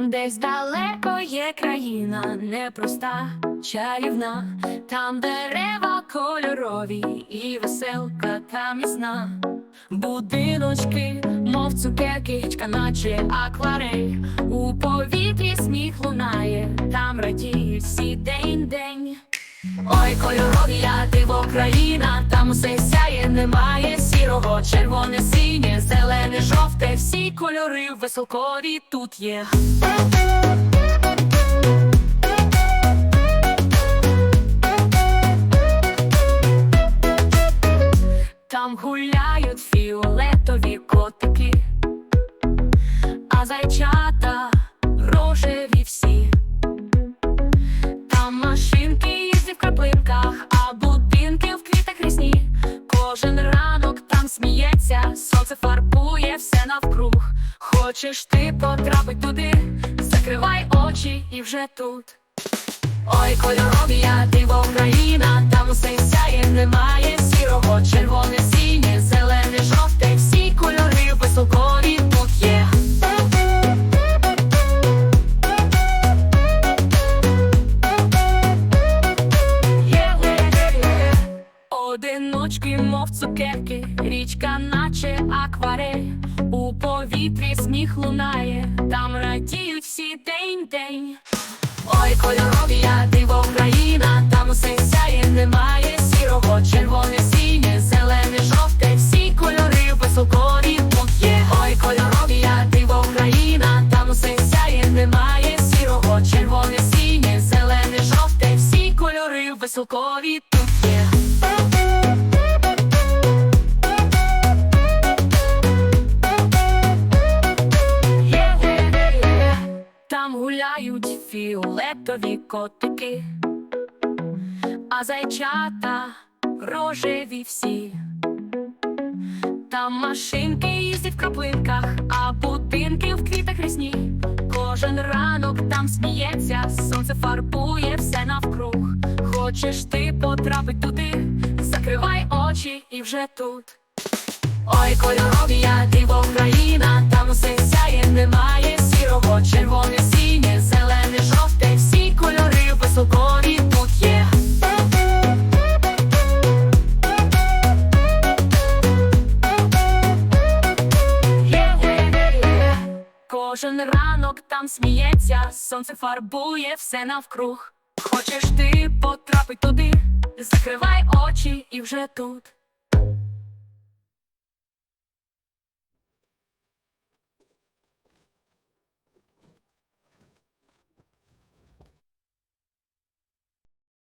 Десь далеко є країна непроста, чарівна, там дерева кольорові і веселка та міцна. Будиночки, мов цукеркичка, наче акварель. У повітрі сміх лунає, там радіють всі день-день. Ой, кольорові я диво країна, червоне, синє, зелене, жовте, всі кольори веселкові тут є. Там гуляють фіолетові котики, а зайчата сонце фарбує все навкруг. Хочеш ти потрапить туди, закривай очі і вже тут. Ой, кольорові я Одиночки, мов цукерки, річка, наче акварель. У повітрі сміх лунає, там радіють всі день-день. Ой, кольорові я диво Україна, там усе сяє, немає сірого, червоне, синє, зелене, жовте, всі кольори веселкові тут є. Ой, кольорові я диво Україна, там усе сяє, немає сірого, червоне, синє, зелене, жовте, всі кольори веселкові Гуляють фіолетові котики, а зайчата рожеві всі. Там машинки їздять в краплинках, а будинки в квітах різні. Кожен ранок там сміється, сонце фарбує все навкруг. Хочеш ти потрапить туди, закривай очі і вже тут. Ой, кольорові я диво Україна, там усе сяє, немає Кожен ранок там сміється, сонце фарбує все навкруг. Хочеш ти потрапить туди, закривай очі і вже тут.